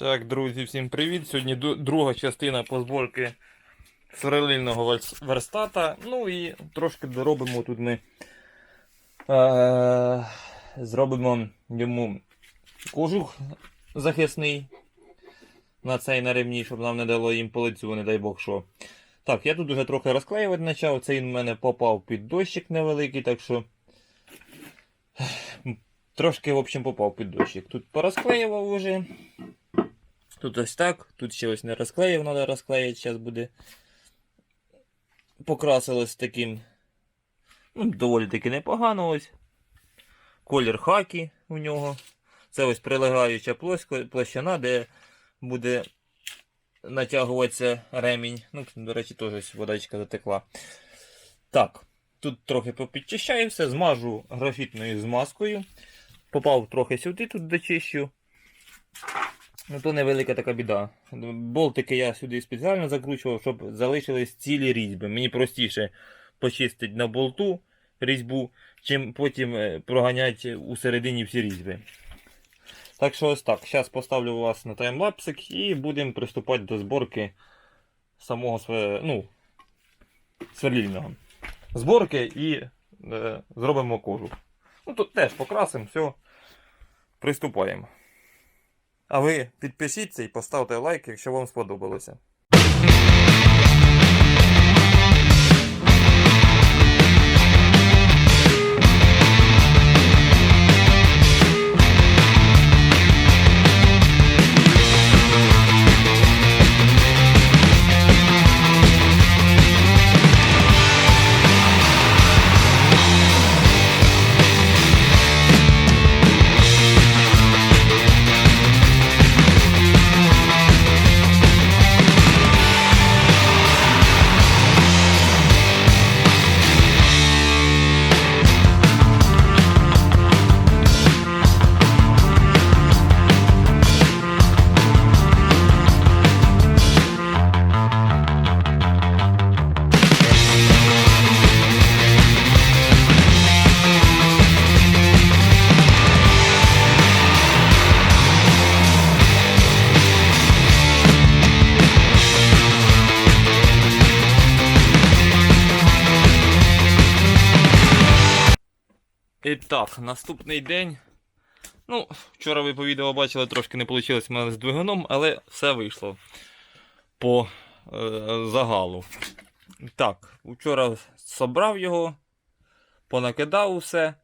Так, друзі, всім привіт. Сьогодні друга частина по зборки сверлильного верстата. Ну і трошки доробимо тут ми. Е- зробимо йому кожух захисний на цей на ремні, щоб нам не дало їм по лицю, не дай Бог що. Так, я тут уже трохи розклеювати почав. Цей в мене попав під дощик невеликий, так що. Трошки, в общем, попав під дощик. Тут порозклеював уже. Тут ось так, тут ще ось не розклеїв, треба розклеїти, зараз буде. Покрасилось таким. Ну, доволі таки непогано ось. Колір хакі у нього. Це ось прилегаюча площина, де буде натягуватися ремінь. Ну, до речі, теж ось водичка затекла. Так, тут трохи попідчищаю все, змажу графітною змазкою. Попав трохи сюди, тут дочищу. Ну, то невелика така біда. Болтики я сюди спеціально закручував, щоб залишились цілі різьби. Мені простіше почистити на болту різьбу, чим потім е, проганяти у середині всі різьби. Так що ось так. Зараз поставлю вас на таймлапсик і будемо приступати до зборки самого све- ну, сверлільного. Зборки і е, зробимо кожух. Ну тут теж покрасимо, все. Приступаємо. А ви підпишіться і поставте лайк, якщо вам сподобалося. І так, наступний день. Ну, вчора ви по відео бачили, трошки не вийшло в мене з двигуном, але все вийшло по е, загалу. Так, вчора собрав його, понакидав усе.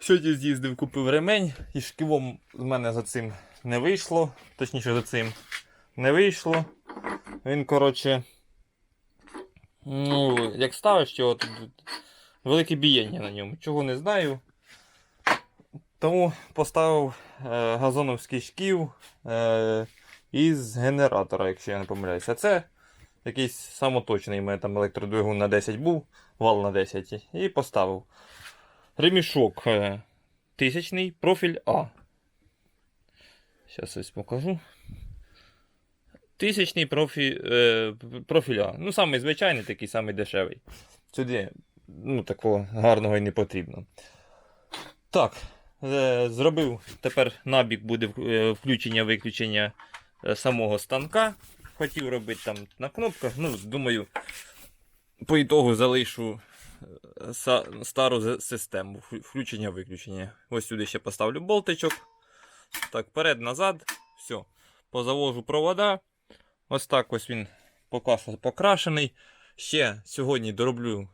Сьогодні з'їздив, купив ремень, і шківом з мене за цим не вийшло. Точніше, за цим не вийшло. Він, коротше. Ну, як ставиш його, тут велике бієння на ньому. Чого не знаю. Тому поставив е, газоновський шків е, із генератора, якщо я не помиляюся. Це якийсь самоточний у мене там електродвигун на 10 був, вал на 10. І поставив. Ремішок е, тисячний, профіль А. Зараз ось покажу. Тисячний профі, е, профіль А. Ну, самий звичайний, такий самий дешевий. Сюди ну, такого гарного і не потрібно. Так, е, зробив тепер набік буде е, включення-виключення е, самого станка. Хотів робити там на кнопках. Ну, думаю, по ітогу залишу стару систему включення-виключення. Ось сюди ще поставлю болтичок. Так, вперед-назад. Все. Позавожу провода. Ось так ось він покрашений. Ще сьогодні дороблю е,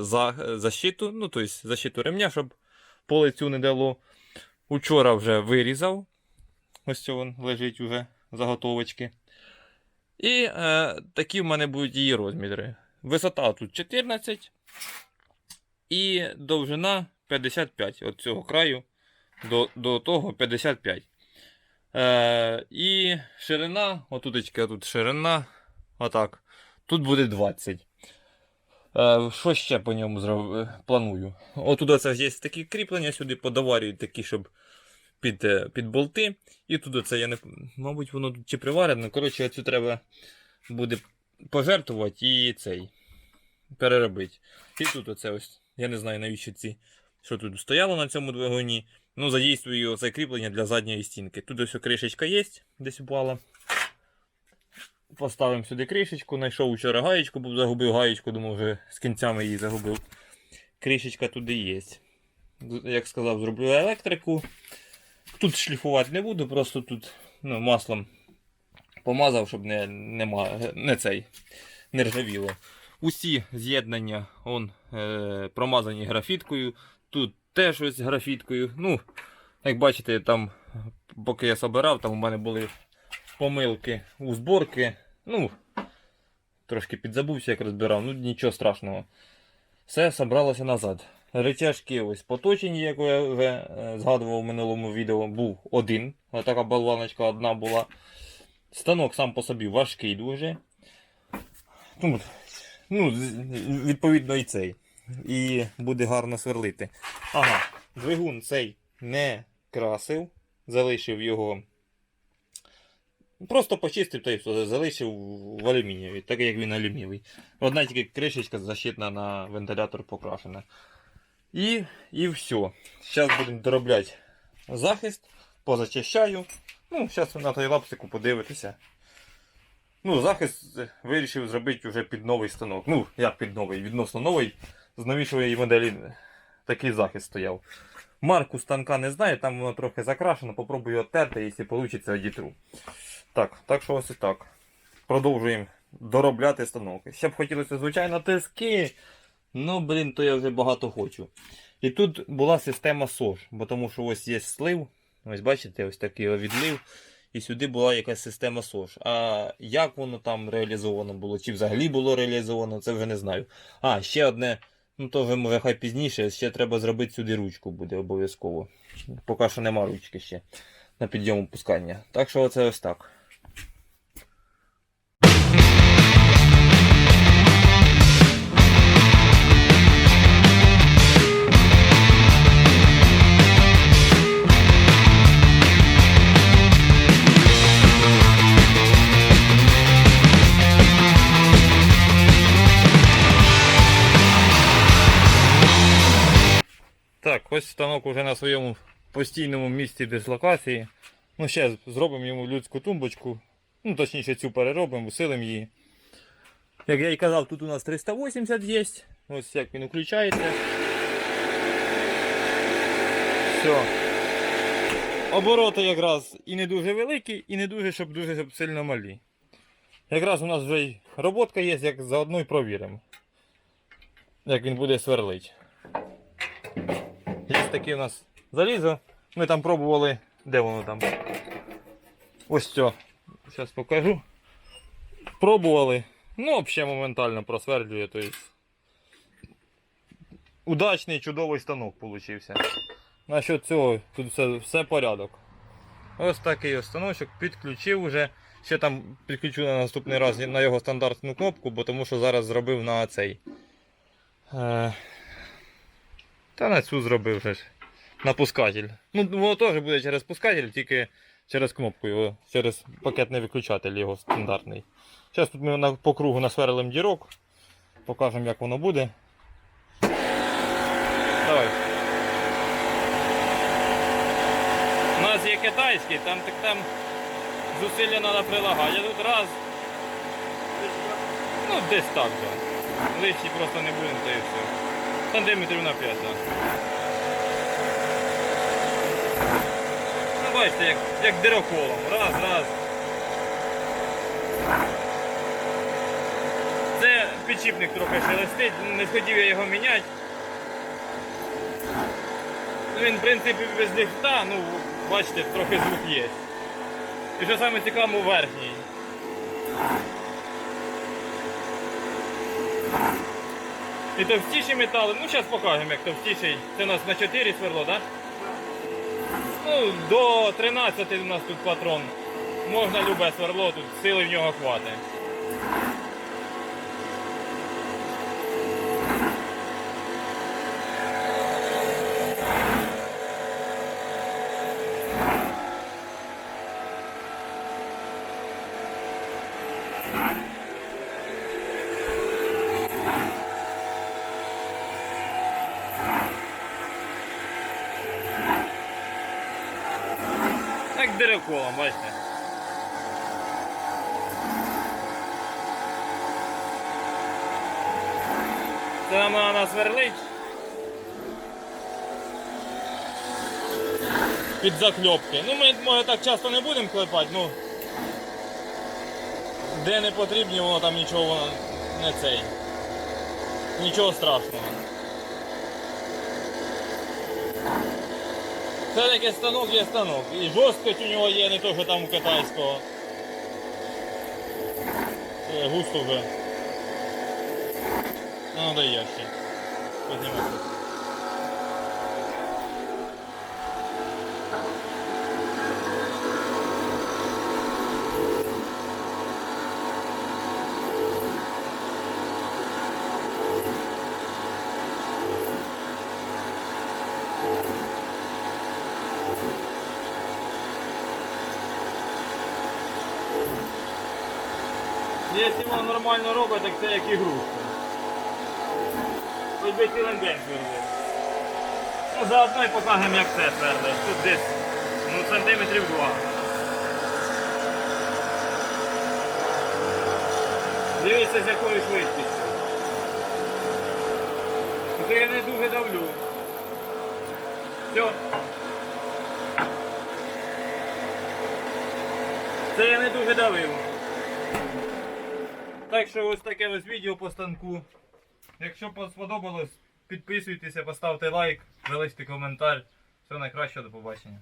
за, защиту, ну, тобто защиту ремня, щоб по лицю не дало. Учора вже вирізав. Ось це він лежить уже заготовочки. І е, такі в мене будуть її розміри. Висота тут 14 і довжина 55 от цього краю до, до того 55. Е, і ширина, отуточка тут ширина. Отак. Тут буде 20. Е, що ще по ньому зроб... е, планую? Отут це є такі кріплення, сюди подоварюють такі, щоб під, е, під болти. І тут це я не. Мабуть, воно тут чи приварене. Коротше, цю треба буде пожертвувати і цей переробити. І тут оце ось. Я не знаю, навіщо ці що тут стояло на цьому двигуні. Ну, задійствую це кріплення для задньої стінки. Тут ось кришечка є, десь упала. Поставимо сюди кришечку, знайшов вчора гаєчку, був загубив гаєчку, думав, вже з кінцями її загубив. Кришечка туди є. Як сказав, зроблю електрику. Тут шліфувати не буду, просто тут ну, маслом помазав, щоб не, не, не цей не ржавіло. Усі з'єднання он, е, промазані графіткою. Тут теж ось графіткою. Ну, як бачите, там, поки я собирав, там у мене були помилки у зборки. Ну, трошки підзабувся, як розбирав, ну нічого страшного. Все собралося назад. Речашки ось поточені, як я вже е, згадував в минулому відео, був один. Така болваночка одна була. Станок сам по собі важкий дуже. Ну, ну, відповідно, і цей. І буде гарно сверлити. Ага, двигун цей не красив, залишив його. Просто почистив та й все, залишив в алюмінієві, так як він алюмієвий. Одна тільки кришечка защитна на вентилятор покрашена. І, і все. Зараз будемо доробляти захист, позачищаю. Ну, зараз на той лапсику подивитеся. Ну, захист вирішив зробити вже під новий станок. Ну, як під новий, відносно новий. З новішої моделі такий захист стояв. Марку станка не знаю, там воно трохи закрашено, попробую оттерти, якщо вийде, одітру. Так, так що ось і так. Продовжуємо доробляти станок. Ще б хотілося, звичайно, тиски. Ну, блін, то я вже багато хочу. І тут була система СОЖ, бо тому що ось є слив. Ось бачите, ось такий відлив. І сюди була якась система СОЖ. А як воно там реалізовано було, чи взагалі було реалізовано, це вже не знаю. А, ще одне, ну то вже може хай пізніше, ще треба зробити сюди ручку буде обов'язково. Поки що нема ручки ще на підйом опускання. Так що оце ось так. Ось станок уже на своєму постійному місці дислокації. Ну, ще зробимо йому людську тумбочку. Ну, точніше, цю переробимо, усилимо її. Як я і казав, тут у нас 380 є. Ось як він включається. Все. Обороти якраз і не дуже великі, і не дуже, щоб дуже щоб сильно малі. Якраз у нас вже й роботка є, як заодно й провіримо. Як він буде сверлить. Є таке у нас залізо. Ми там пробували. Де воно там? Ось це. Зараз покажу. Пробували. Ну, взагалі моментально просвердлює. Тобто... Удачний чудовий станок получився. Насчет цього тут все, все порядок. Ось такий ось станочок підключив уже. Ще там підключу на наступний раз на його стандартну кнопку, бо тому що зараз зробив на цей. Е... Та на цю зробив вже ж. На пускатель. Ну, воно теж буде через пускатель, тільки через кнопку його, через пакетний виключатель його стандартний. Зараз тут ми по кругу насверлимо дірок. Покажемо як воно буде. Давай. У нас є китайський, там так там зусилля треба прилагати. Я тут раз. Ну, десь так, да. Лишні просто не будемо, та і все. Сантиметрів на 5, так. Ну, бачите, як, як дироколом. Раз, раз. Це підшипник трохи шелестить, не хотів я його міняти. Він, в принципі, без ліфта, ну, бачите, трохи звук є. І що саме цікаво, верхній. І товстіші метали, ну зараз покажемо, як товстіший. Це у нас на 4 сверло, так? Да? Ну, до 13 у нас тут патрон. Можна любе сверло, тут сили в нього хватить. Приколом, бачите. Це нам вона сверлить. Під закльопки. Ну ми може так часто не будемо клепати, ну. Де не потрібні, воно там нічого воно не цей. Нічого страшного. Це таке станок є станок. І жорсткость у нього є, не то, що там у китайського. Е, Густо вже. Ну, дай я ще. Піднімати. Якщо воно нормально робить, так це як ігрушка. Хоч би цілий день сверли. Ну, заодно і покажемо, як це сверли. Тут десь ну, сантиметрів два. Дивіться, з якою швидкістю. Тільки я не дуже давлю. Все. Це я не дуже давив. Так що ось таке ось відео по станку. Якщо сподобалось, підписуйтеся, поставте лайк, залиште коментар. Все найкраще, до побачення.